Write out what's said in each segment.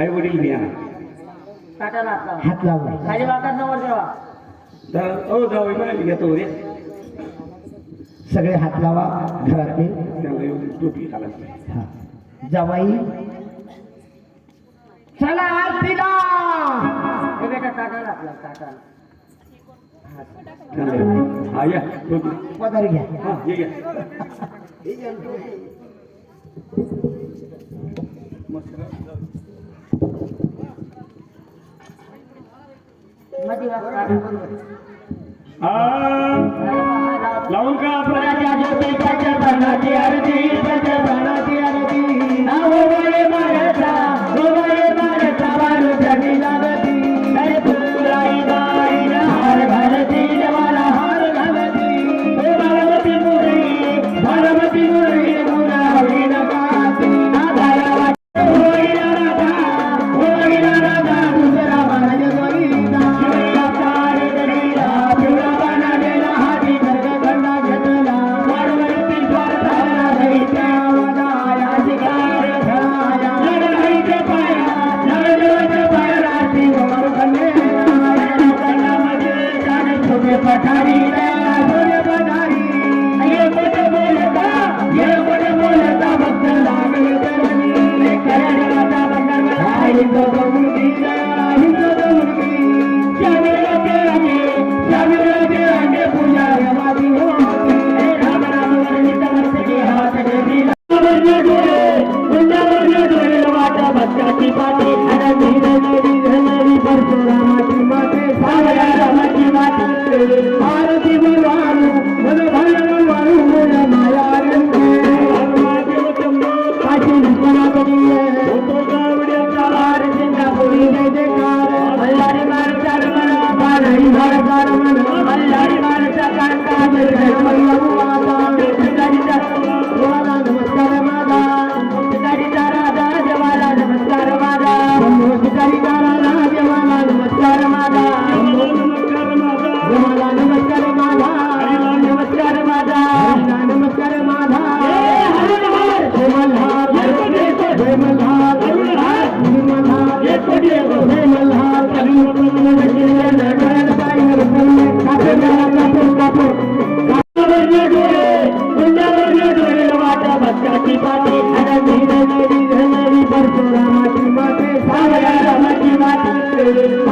आई वडील मी हात लावा. खाली वाकत नवर घेतो रे सगळे हात लावा घरातले. टोपी जावाई. चला आरतीला. पदार घ्या. मस्त. लावून का? आपल्या ज्या ज्योतिषाच्या अर्धी Obrigado.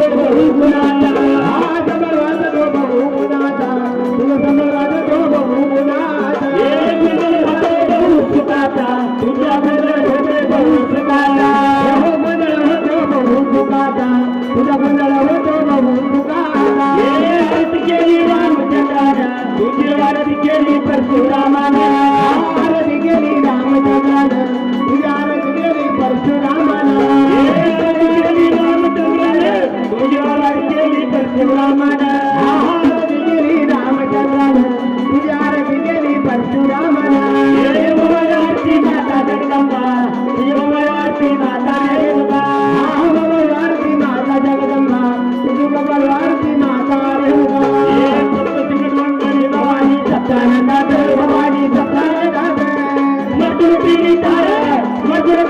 Thank you.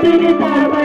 ಿ ಪಾರ್ವ